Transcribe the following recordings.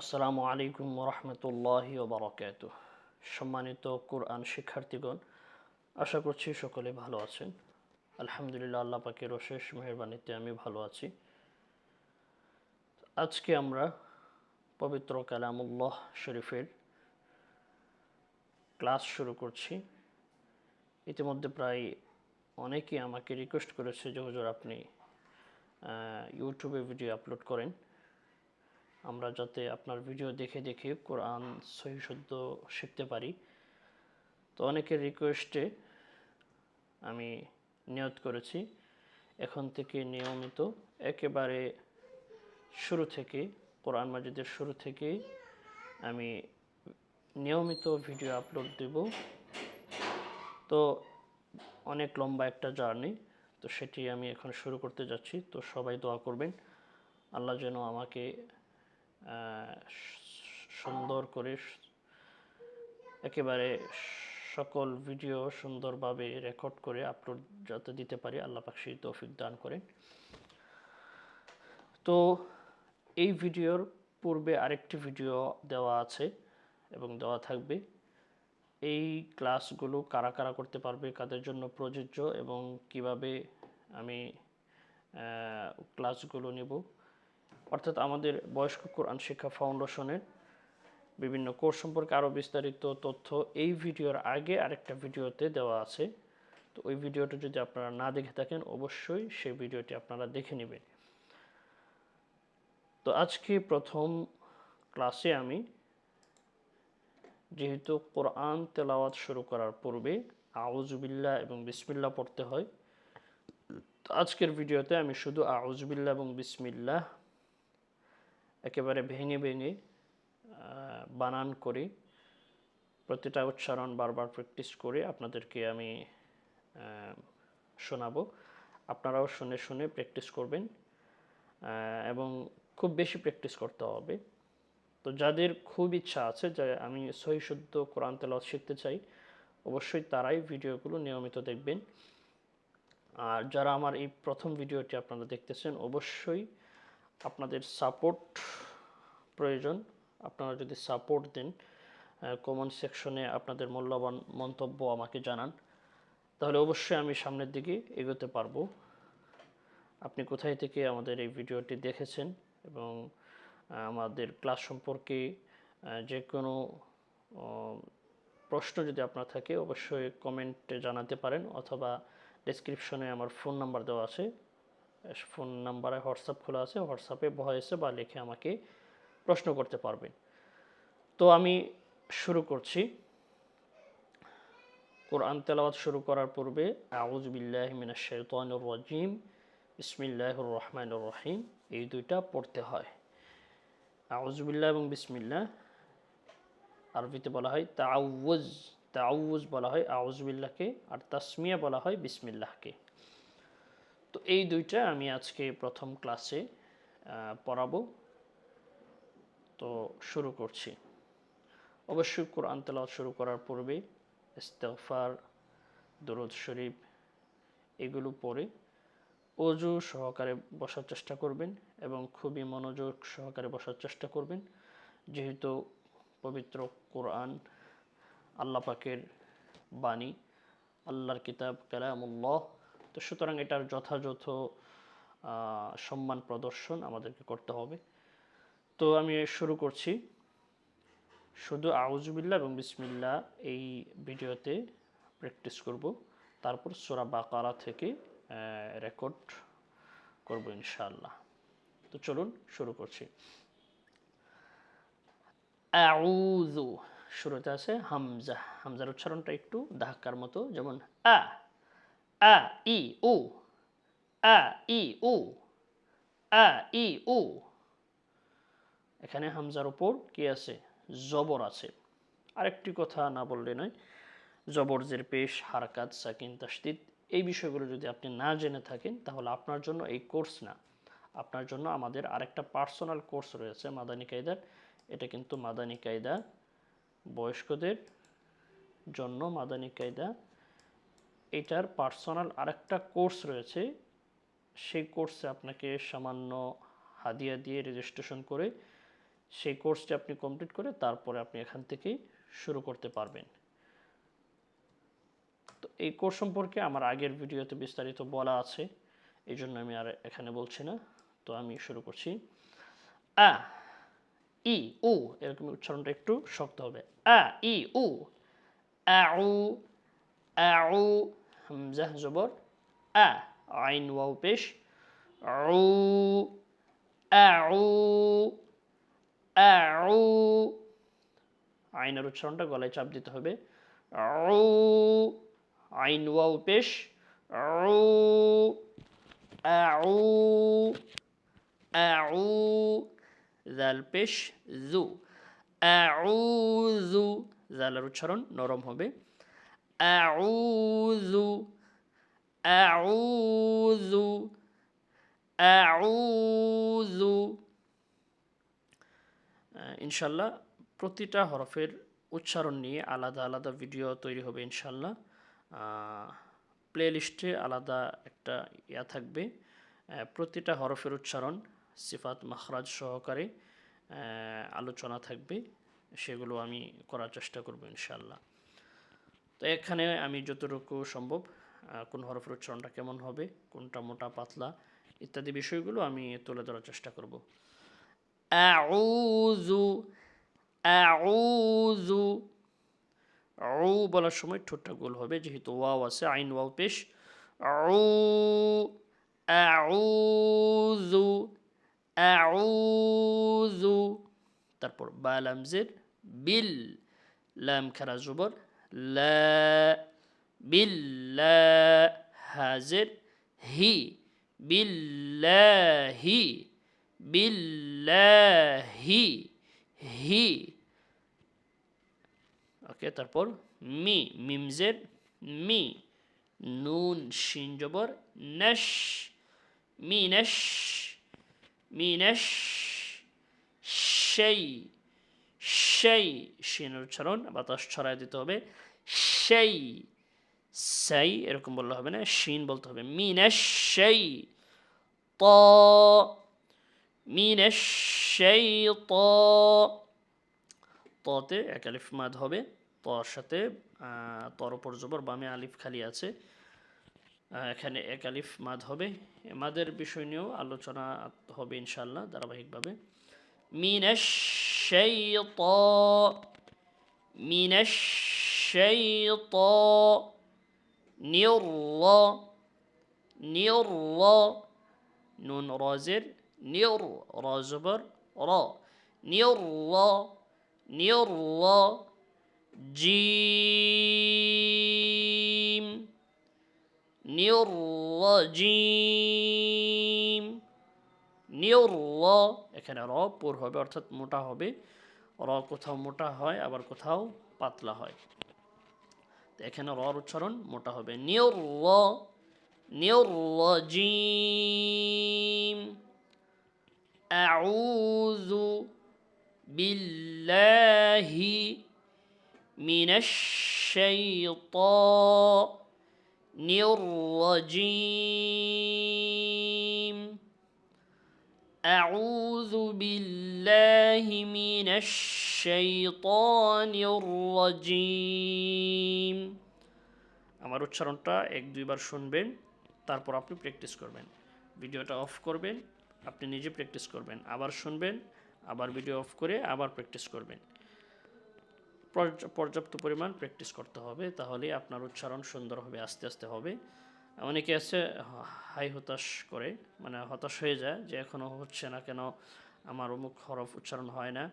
আসসালামু আলাইকুম রহমতুল্লাহি ওবরাকাত সম্মানিত কোরআন শিক্ষার্থীগণ, আশা করছি সকলে ভালো আছেন। আলহামদুলিল্লাহ, আল্লাহ পাকের অশেষ মেহরবানিতে আমি ভালো আছি। আজকে আমরা পবিত্র কালামুল্লাহ শরীফের ক্লাস শুরু করছি। ইতিমধ্যে প্রায় অনেকেই আমাকে রিকোয়েস্ট করেছে যে, হুজুর আপনি ইউটিউবে ভিডিও আপলোড করেন। আমরা যাতে আপনার ভিডিও দেখে দেখে কোরআন সহি শুদ্ধ শিখতে পারি। তো অনেকের রিকোয়েস্টে আমি নিয়ত করেছি। এখন থেকে নিয়মিত একেবারে শুরু থেকে, কোরআন মাজিদের শুরু থেকেই আমি নিয়মিত ভিডিও আপলোড দেব। তো অনেক লম্বা একটা জার্নি তো সেটি আমি এখন শুরু করতে যাচ্ছি। তো সবাই দোয়া করবেন। আল্লাহ যেন আমাকে সুন্দর করে একেবারে সকল ভিডিও সুন্দরভাবে রেকর্ড করে আপলোড যাতে দিতে পারি, আল্লাহ পাক সেই তৌফিক দান করেন। তো এই ভিডিওর পূর্বে আরেকটি ভিডিও দেওয়া আছে এবং দেওয়া থাকবে। এই ক্লাসগুলো কারা কারা করতে পারবে, কাদের জন্য প্রযোজ্য এবং কীভাবে আমি ক্লাসগুলো নেব অর্থাৎ আমাদের বয়স্ক কোরআন শিক্ষা ফাউন্ডেশনের বিভিন্ন কোর্স সম্পর্কে আরও বিস্তারিত তথ্য এই ভিডিওর আগে আরেকটা ভিডিওতে দেওয়া আছে। তো ওই ভিডিওটা যদি আপনারা না দেখে থাকেন, অবশ্যই সেই ভিডিওটি আপনারা দেখে নেবেন। তো আজকে প্রথম ক্লাসে আমি যেহেতু কোরআন তেলাওয়াত শুরু করার পূর্বে আউজবিল্লাহ এবং বিসমিল্লাহ পড়তে হয় আজকের ভিডিওতে আমি শুধু আউজবিল্লাহ এবং বিসমিল্লাহ একেবারে ভেঙে ভেঙে বানান করে। প্রতিটা উচ্চারণ বারবার প্র্যাকটিস করে আপনাদেরকে আমি শোনাবো। আপনারাও শুনে শুনে প্র্যাকটিস করবেন এবং খুব বেশি প্র্যাকটিস করতে হবে। তো যাদের খুব ইচ্ছা আছে যে আমি সহি শুদ্ধ কোরআন তেলাওয়াত শিখতে চাই, অবশ্যই তারাই ভিডিওগুলো নিয়মিত দেখবেন। আর যারা আমার এই প্রথম ভিডিওটি আপনারা দেখতেছেন, অবশ্যই আপনাদের সাপোর্ট প্রয়োজন। আপনারা যদি সাপোর্ট দেন কমেন্ট সেকশনে আপনাদের মূল্যবান মন্তব্য আমাকে জানান। তাহলে অবশ্যই আমি সামনের দিকে এগোতে পারব। আপনি কোথায় থেকে আমাদের এই ভিডিওটি দেখেছেন এবং আমাদের ক্লাস সম্পর্কে যে কোনো প্রশ্ন যদি আপনার থাকে, অবশ্যই কমেন্টে জানাতে পারেন অথবা ডেসক্রিপশনে আমার ফোন নাম্বার দেওয়া আছে। ফোন নাম্বারে হোয়াটসঅ্যাপ খোলা আছে, হোয়াটসঅ্যাপে ভয়েসে বা লিখে আমাকে প্রশ্ন করতে পারবেন। তো আমি শুরু করছি। কোরআন তেলাওয়াত শুরু করার পূর্বে আউজ বিল্লাহ মিনাশ শাইতানির রাজিম। বিসমিল্লাহির রহমানির রহিম। এই দুইটা পড়তে হয়। আউজ বিল্লাহ এবং বিসমিল্লাহ। আরবিতে বলা হয় তাউজ তাউজ বলা হয় আউজ বিল্লাহকে আর তাসমিয়া বলা হয় বিসমিল্লাহকে। তো এই দুইটা আমি আজকে প্রথম ক্লাসে পড়াবো। তো শুরু করছি। অবশ্যই কোরআন তেলাওয়াত শুরু করার পূর্বে ইস্তেগফার, দরুদ শরীফ এগুলো পড়ে অজু সহকারে বসার চেষ্টা করবেন এবং খুবই মনোযোগ সহকারে বসার চেষ্টা করবেন। যেহেতু পবিত্র কোরআন আল্লাহ পাকের বাণী, আল্লাহর কিতাব, কালামুল্লাহ তো সুতরাং এটার যথাযথ সম্মান প্রদর্শন আমাদেরকে করতে হবে। তো আমি শুরু করছি। শুধু আউজুবিল্লাহ এবং বিসমিল্লাহ এই ভিডিওতে প্র্যাকটিস করব। তারপর সোরা বাকারা থেকে রেকর্ড করব ইনশাআল্লাহ। তো চলুন শুরু করছি। আউযু, শুরুতে আছে হামজা। হামজার উচ্চারণটা একটু ধাক্কার মতো, যেমন আ। আ ই উ আ ই উ আ ই উ এখানে হামজার উপর কি আছে? জবর আছে। আরেকটি কথা না বললে নয় জবর জের পেশ, হারকাত, সাকিন তাসদিদ এই বিষয়গুলো যদি আপনি না জেনে থাকেন, তাহলে আপনার জন্য এই কোর্স না। আপনার জন্য আমাদের আরেকটা পার্সোনাল কোর্স রয়েছে, মাদানী কায়দার এটা কিন্তু মাদানী কায়দা বয়স্কদের জন্য মাদানী কায়দা এটার পার্সোনাল আরেকটা কোর্স রয়েছে। সেই কোর্সে আপনাকে সামান্য হাদিয়া দিয়ে রেজিস্ট্রেশন করে সেই কোর্সটি আপনি কমপ্লিট করে তারপরে আপনি এখান থেকেই শুরু করতে পারবেন। তো এই কোর্স সম্পর্কে আমার আগের ভিডিওতে বিস্তারিত বলা আছে এই জন্য আমি আর এখানে বলছি না। তো আমি শুরু করছি। আ, ই, উ, এরকম উচ্চারণটা একটু শক্ত হবে। আ, ই, উ আউ আউ হামজা জবর আ আইন ওয়াও পেশ আউ আউ আউ আইনের উচ্চারণটা গলায় চাপ দিতে হবে। আউ আইন ওয়াও পেশ আউ আউ আউ জাল পেশ জু আউযু জালের উচ্চারণ নরম হবে। আউযু আউযু আহ, ইনশাল্লাহ প্রতিটা হরফের উচ্চারণ নিয়ে আলাদা আলাদা ভিডিও তৈরি হবে ইনশাল্লাহ। প্লে লিস্টে আলাদা একটা ইয়া থাকবে। প্রতিটা হরফের উচ্চারণ সিফাত মাখরাজ সহকারে আলোচনা থাকবে। সেগুলো আমি করার চেষ্টা করব ইনশাল্লাহ। তো এখানে আমি যতটুকু সম্ভব কোন হরফের উচ্চারণটা কেমন হবে, কোনটা মোটা, পাতলা, ইত্যাদি বিষয়গুলো আমি তুলে ধরার চেষ্টা করব। আউযু আউযু, আউ বলার সময় ঠোঁটটা গোল হবে, যেহেতু ওয়াও আছে, আইন ওয়াও পেশ। আউ, আউযু আউযু, তারপর বা লামজের বিল, লাম খারা জবর লা বিল্লা হাজের হি বিল্লাহি বিল্লাহি হি ওকে তারপর মি মিমজের মি নুন শিন জবর নশ মিনশ মিনশ সেই সেই শিনের উচ্চারণ বাতাস ছড়ায় দিতে হবে সেই সেই, এরকম বললে হবে না শিন বলতে হবে। মিনশ সেই ত মিনশ সেই ত, ততে এক আলিফ মাদ হবে, তর সাথে তর উপর জবর বামে আলিফ খালি আছে এখানে এক আলিফ মাদ হবে। মাদের বিষয় নিয়েও আলোচনা হবে ইনশাল্লাহ ধারাবাহিকভাবে। মিনাশ শাইতা মিনাশ শাইতা নির্রা নির্রা নুন রাজের নির রাজবর র নির্রা নির্রা জিম নির্রাজিম নিয়র ল এখানে র, পুর হবে, অর্থাৎ মোটা হবে। র কোথাও মোটা হয়, আবার কোথাও পাতলা হয়। তো এখানে রর উচ্চারণ মোটা হবে। নিয়র ল নিয়র ল জিম। আউযু বিল্লাহি মিনাশ শাইতানির জিম। أعوذ بالله من الشيطان الرجيم আমার উচ্চারণটা এক দুইবার শুনবেন তারপর আপনি প্র্যাকটিস করবেন ভিডিওটা অফ করবেন আপনি নিজে প্র্যাকটিস করবেন আবার শুনবেন আবার ভিডিও অফ করে আবার প্র্যাকটিস করবেন পর্য- পর্যাপ্ত পরিমাণ প্র্যাকটিস করতে হবে তাহলে আপনার উচ্চারণ সুন্দর হবে আস্তে আস্তে হবে অনেকে আছে হ- হাই হতাশ করে মানে হতাশ হয়ে যায় যে এখনও হচ্ছে না কেন আমার অমুক হরফ উচ্চারণ হয় না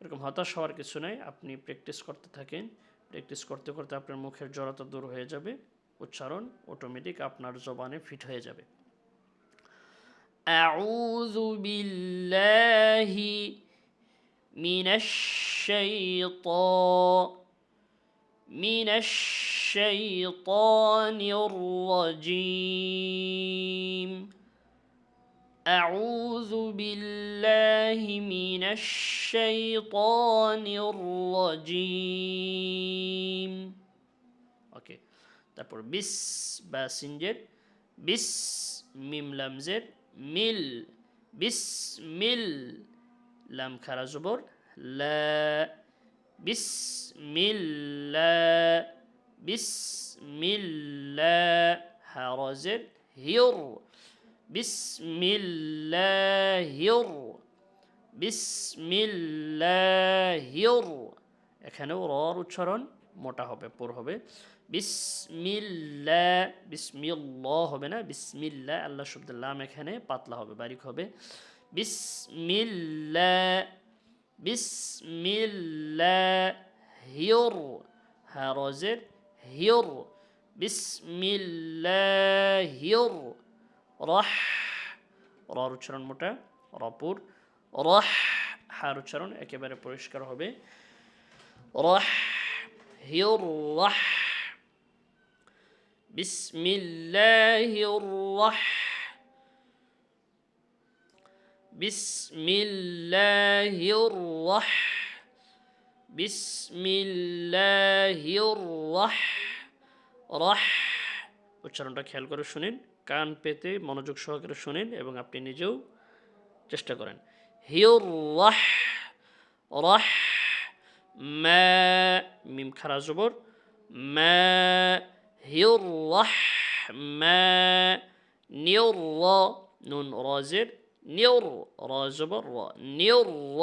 এরকম হতাশ হওয়ার কিছু নেই আপনি প্র্যাকটিস করতে থাকেন প্র্যাকটিস করতে করতে আপনার মুখের জড়তা দূর হয়ে যাবে উচ্চারণ অটোমেটিক আপনার জবানে ফিট হয়ে যাবে أعوذ بالله من الشيطان من الشيطان الرجيم أعوذ بالله من الشيطان الرجيم ওকে তারপর বিস বা সিনজের বিস মিম লামজের মিল বিস মিল লাম খারা জবর লা বিসমিল্লাহ বিসমিল্লাহ হারজের হিউর বিসমিল্লাহির বিসমিল্লাহির এখানেও রর উচ্চারণ মোটা হবে, পুর হবে। বিসমিল্লা, বিসমিল্লাহ হবে না? বিসমিল্লা, আল্লাহ শব্দের লাম এখানে পাতলা হবে, বারিক হবে। বিসমিল্লা বিসমিল্লা হিয়র হ্যাঁ রজের হিয়র বিসমিল্লাহির রহ রর উচ্চারণ মোটা রপুর রহ হার উচ্চারণ একেবারে পরিষ্কার হবে. রহ হিউর রহ বিসমিল্লাহির রহ বিসমিল্লাহির রহ বিসমিল্লাহির রহ রহ উচ্চারণটা খেয়াল করে শুনেন কান পেতে মনোযোগ সহকারে শুনেন এবং আপনি নিজেও চেষ্টা করেন হিউর রাহ রাহ মা মিম খারা জবর মা হিউর রাহ মা নিউর নুন রাজের নিউর র জবর র নিউর র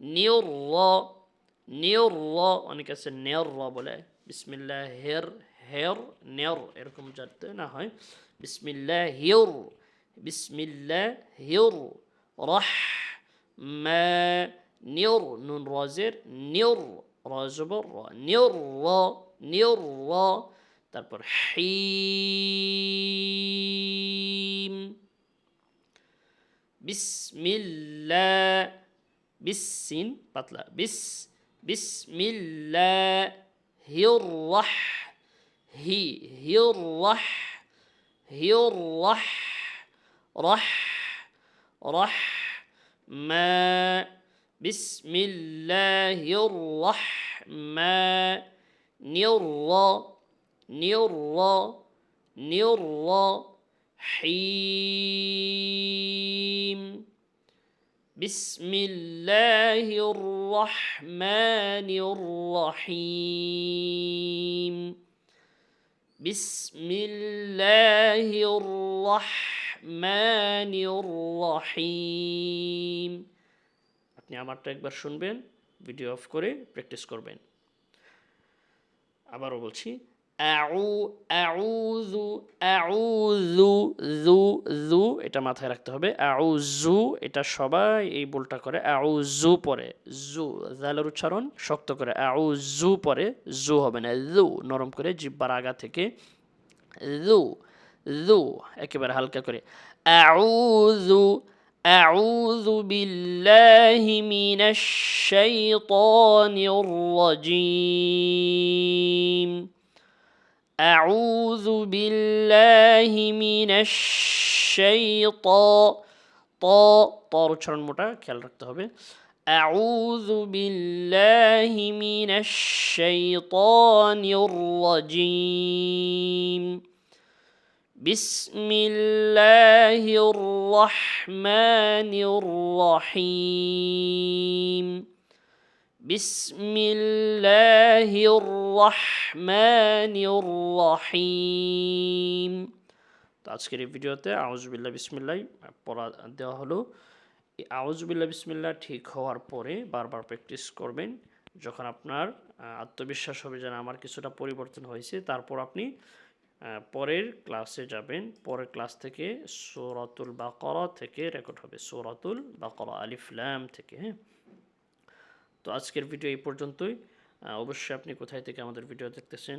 নিউর র নিউর র অনেক আছে নেওর র বলে বিসমিল্লাহ হের হের নের এরকম যাতে না হয় বিসমিল্লাহ হিউর বিসমিল্লাহ হিউর রহ মা নিউর নুন রাজের নিউর রাজবর র নিউর র নিউর র তারপর হিম বিসমিল্লাহ বিসিন পাতলা বিস বিসমিল্লাহ হিউর রাহ হি হিউর রাহ হিউর রাহ রাহ রাহ মা বিসমিল্লাহির রাহমানির রা নির রা নির রা حيم بسم الله الرحمن الرحيم بسم الله الرحمن الرحيم আপনি আমারটা একবার শুনবেন ভিডিও অফ করে প্র্যাকটিস করবেন আবারও বলছি আউ আউযু আউযু যু যু এটা মাথায় রাখতে হবে আউযু এটা সবাই এই বলটা করে আউযু পরে জু জালের উচ্চারণ শক্ত করে আউযু পরে জু হবে না জু নরম করে জিব্বার আগা থেকে জু জু একেবারে হালকা করে আউযু أعوذ بالله من الشيطان الرجيم أعوذ بالله من الشيطان طا طار উচ্চারণ মোটা খেয়াল রাখতে হবে أعوذ بالله من الشيطان الرجيم بسم الله الرحمن الرحيم بسم الله الرحمن الرحيم তো আজকের এই ভিডিওতে আউজবিল্লা বিসমিল্লাহ পড়া দেওয়া হলো এই আউজবিল্লা বিসমিল্লাহ ঠিক হওয়ার পরে বারবার প্র্যাকটিস করবেন যখন আপনার আত্মবিশ্বাস হবে যেন আমার কিছুটা পরিবর্তন হয়েছে তারপর আপনি পরের ক্লাসে যাবেন পরের ক্লাস থেকে সোরাতুল বাকরা থেকে রেকর্ড হবে সোরাতুল বাকরা আলিফলাম থেকে হ্যাঁ তো আজকের ভিডিও এই পর্যন্তই। অবশ্যই আপনি কোথায় থেকে আমাদের ভিডিও দেখতেছেন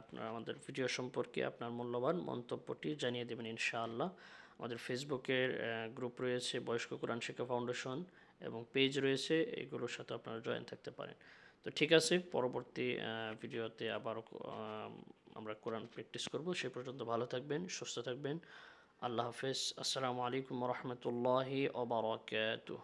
আপনার, আমাদের ভিডিও সম্পর্কে আপনার মূল্যবান মন্তব্যটি জানিয়ে দেবেন ইনশাআল্লাহ। আমাদের ফেসবুকের গ্রুপ রয়েছে বয়স্ক কোরআন শিক্ষা ফাউন্ডেশন এবং পেজ রয়েছে, এগুলোর সাথে আপনারা জয়েন থাকতে পারেন। তো ঠিক আছে, পরবর্তী ভিডিওতে আবারও আমরা কোরআন প্র্যাকটিস করব। সে পর্যন্ত ভালো থাকবেন, সুস্থ থাকবেন। আল্লাহ হাফেজ। আসসালামু আলাইকুম রহমতুল্লাহি ওবরাকাতুহ